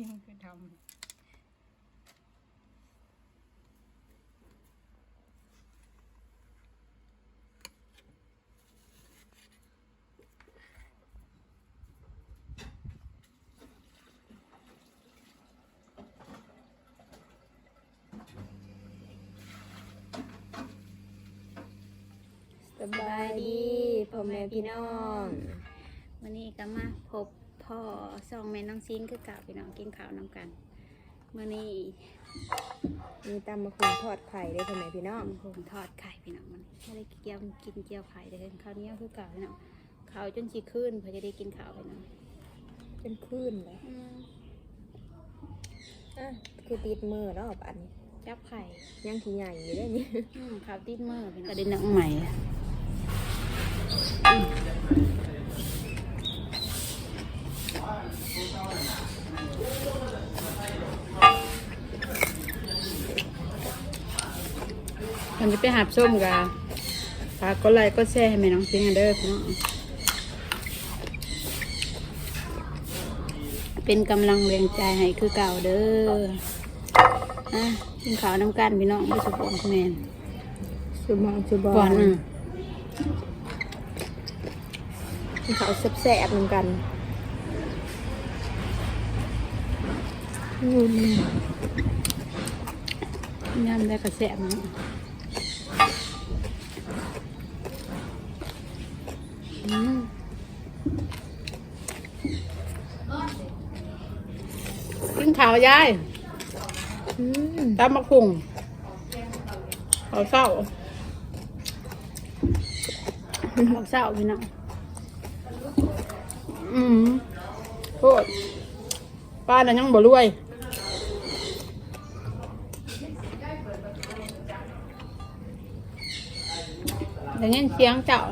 จะทิ้งคือทำสบายดีพ่อแม่พี่น้องวันนี้ก็มาพบ พ่อสองแม่น้องซินคือเก่าพี่น้องกินข้าวนำกันมื่อนี้มีตำมะขุนทอดไข่ด้วยพ่อแม่พี่น้องตำผมทอดไข่พี่น้องมันไม่ได้เกี่ยวกินเกี่ยวไข่เด้อข้าวเหนียวคือเก่าพี่น้องข้าวจนสีขึ้นเพื่อจะได้กินข้าวพี่น้องเป็นคลื่นเลยอะคือติดมือแล้วอะอันนี้จับไข่ยังขี้ใหญ่อยู่ด้วยนี่อืมข้าวติดมือพี่น้องก็ได้หนังใหม่ มันจะไปหาบส้มกันฝากก็ไลค์ก็แชร์ให้แม่น้องซินกันเด้อพี่น้องเป็นกำลังแรงใจให้คือเก่าเด้ออะกินข้าวน้ำกันพี่น้องไม่สุกอนแมนสุบองสุบอก่อนนอะกินข้าวแซ่บๆเหมือนกัน อืมย่ำได้กระแสมันอืมกินข้าวยายอืมตามมะพุงข้าวเศร้าข้าวเศร้าพี่น้องอืมโทษป้าน่ะยังบ่รวย ได้ยินเสียงเจาะ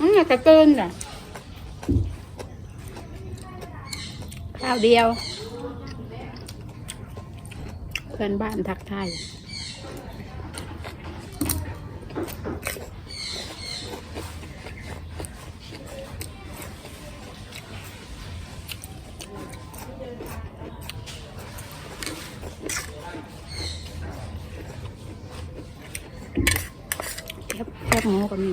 อืมตะกืนอะข้าวเดียว เพื่อนบ้านทักทาย แคบ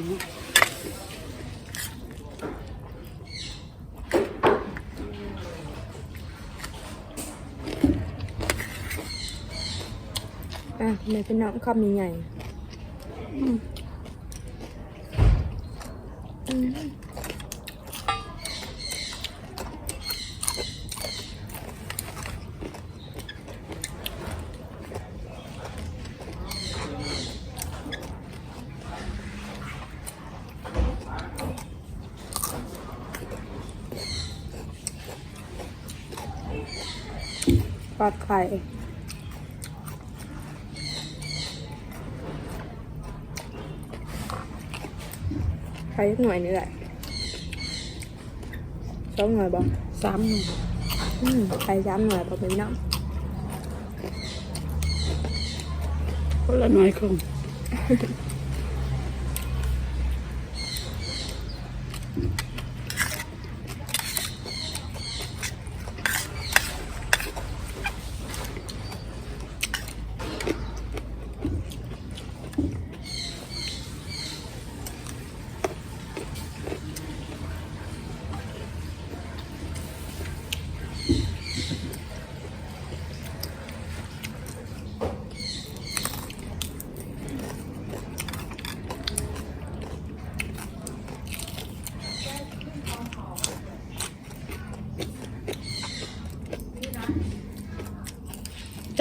หมูก็มีเนี่ยอะแม่เป็นน้องคำใหญ่อืมๆอืมปอดไข่ไข่สักหน่อยนี่แหละสองหน่อยบ่สามหนึ่งอืมไข่ซ้ำหน่อยบ่เป็นน้องคนละหน่อยครึ่ง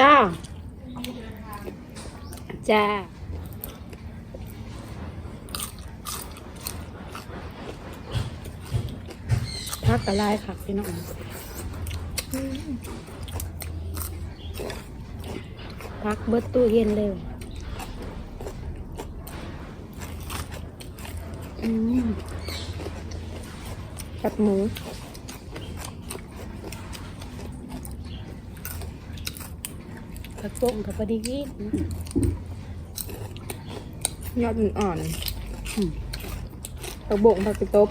จ้า จ้าพักกระไรค่ะพี่น้องพักเบิดตู้เย็นเร็วอืมกับหมูผักโป่งกับพอดีกิน ยอดอ่อนอืมๆผักบงผักกระตบ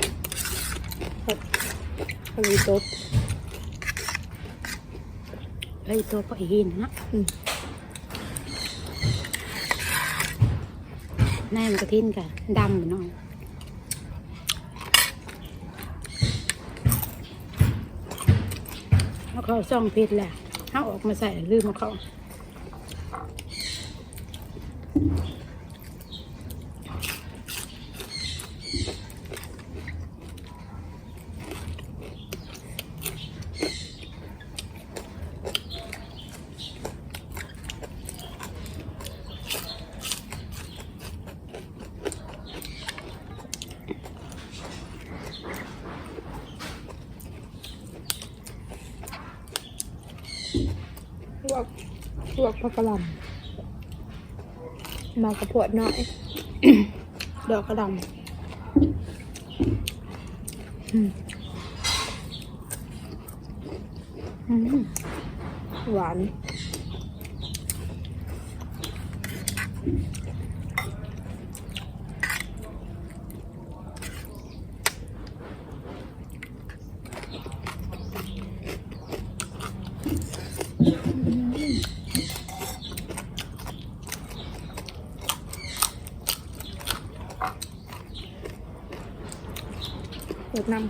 ผักผักกระตบไอ้ตัวก็หินนะอืมแน่มันกระทินกันดำเหมือนน้องเอาเขาซ่องเพชรแหละเอาออกมาใส่ลืมเอาเขา ลวกล วกผักกะหล่ำมากระพวดน้อยดอกกระดำอืมหวาน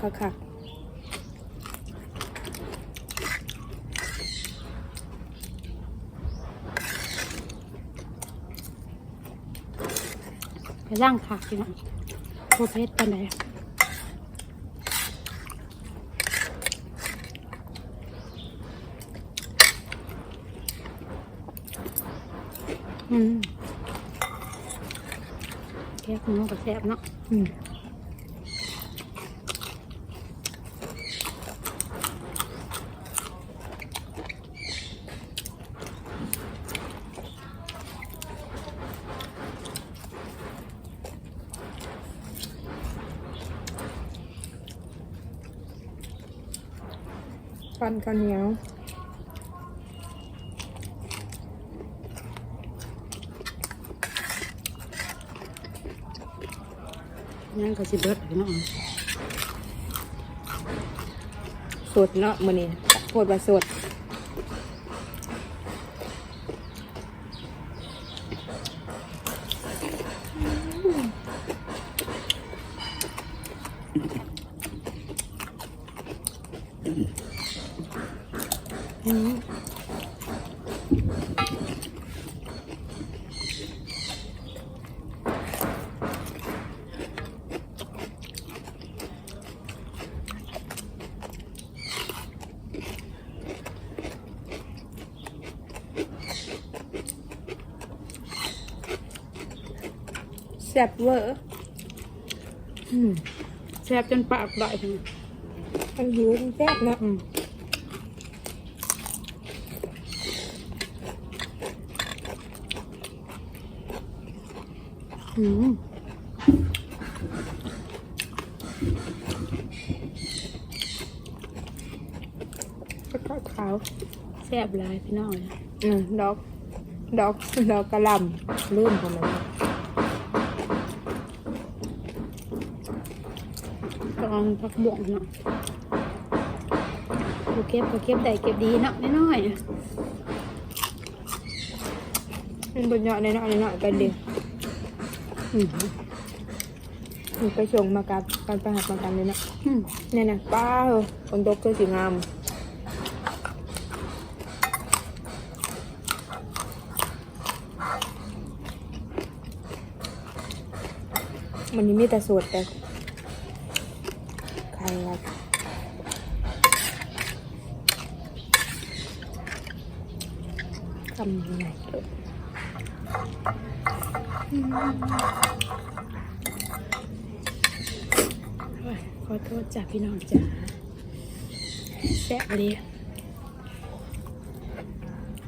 ค่ะค่ะไปร่างผักพี่น้องโคเพชรปันไหนอืมแค่คุณน้องก็แซ่บเนาะอืม ฟันข้าวเหนียวนั่นก็สิเบิดพี่น้องสดเนาะมื้อนี้โคตรว่าสดอืม แซ่บเวอร์อืมแซ่บจนปากไหลพี่น้องทั้งหิวทั้งแซ่บเนาะ อืมอืมก็ทอดขาวแซ่บหลายพี่น้องเลยอืมดอก ดอกดอกกระหลำลืมของมันกองผักบวงเนาะกูเก็บก็เก็บได้เก็บดีเนาะน้อยๆอะมันบนเหยาะในเนาะในเนาะกันเดียวอืมมัน ไปส่งมากับกันไปหักมากันเลยเนาะอืมเนี่ยนะป้าเหรอคนตกเจอสีงามมันนี้มีแต่สดแต่ใครละทำยังไงเอ่ยโอ้ย ขอโทษจ้ะพี่น้องจ้าแซ่บเลย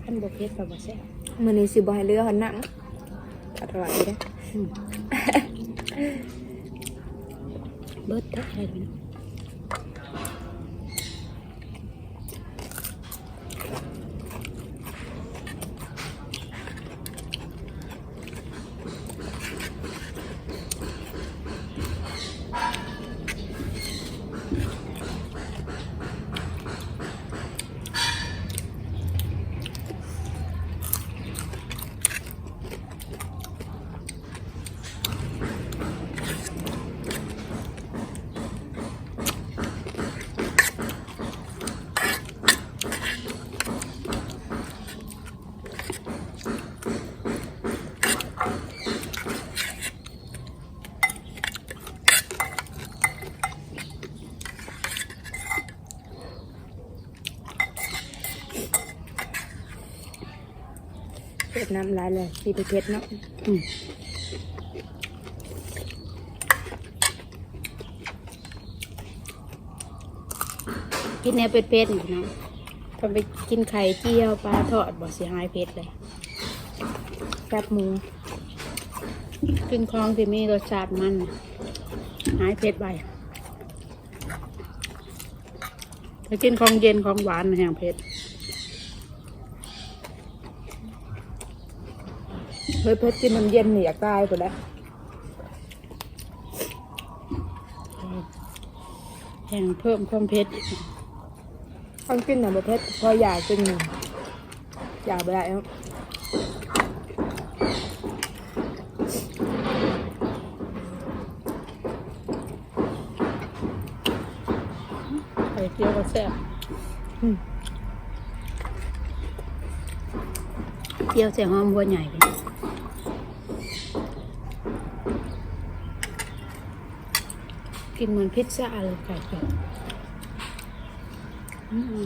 อันบกเพ็ดกับบ่แซ่บมันนี้สิบให้เรือหันหนังกัดไหวได้อืมเบิดได้อะไรพี่น้อง ดน้ำลายเลยสีไปเพชรเนาะอืมกินแนวเป็ดๆนี่พี่น้องทำไปกินไข่เจียวปลาทอดบ่เสียหายเผ็ดเลยแซ่บหมูกินของที่มีรสชาติมันน่ะหายเผ็ดไปถ้ากินของเย็นของหวานน่ะแห้งเผ็ด เฮ้ยเพชรกินมันเย็นนี่อยากตายหมดแล้วแห้งเพิ่มความเผ็ดอีกต้องกินหน่อยประเภทพออยากกินหนึ่งอยากไปได้แล้วไข่เจียวก็แซ่บอืมเจียวใส่หอมบัวใหญ่เล กินเหมือนพิซซ่าเลยไก่เจียวอืม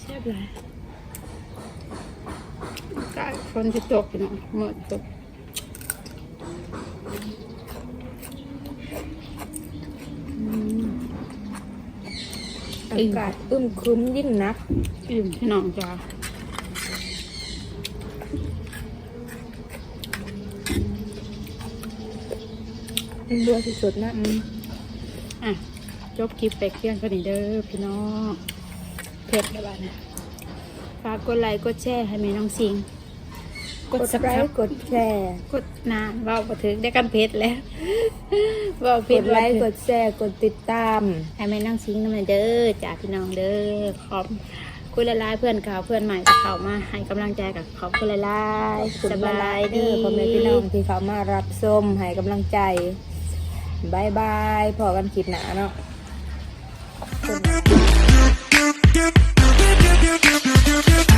แซ่บหลาย ค นจะตกพี่น้องหมดตกอากาศอึมครึ้มยิ่งนักอิ่มพี่น้องจ้ามันบัวสุดๆนะอืมอะ จบคลิปไปเพียงเท่านี้เด้อพี่น้องเผ็ดแล้วบ้านะฝากกดไลค์กดแชร์ให้แม่น้องสิง กดสัไลครับค์กดแชร์กดนานเว่าบ่ถึงได้กันเผ็ดแล้วเว่ากเผ็ดดไลค์ว่ากดแชร์กดติดตาม ให้แม่น้องสิงน้ำมันเด้อจ้าพี่น้องเด้อขอบคุณหลายๆเพื่อนเก่าเพื่อนใหม่ที่เข้ามาให้กำลังใจกับขอบคุณหลายๆสุดสบาบายยดีเด้อพ่อแม่พี่น้องที่เขามารับชมให้กำลังใจบายบายพอกันคลิปหนาเนาะ Thank you.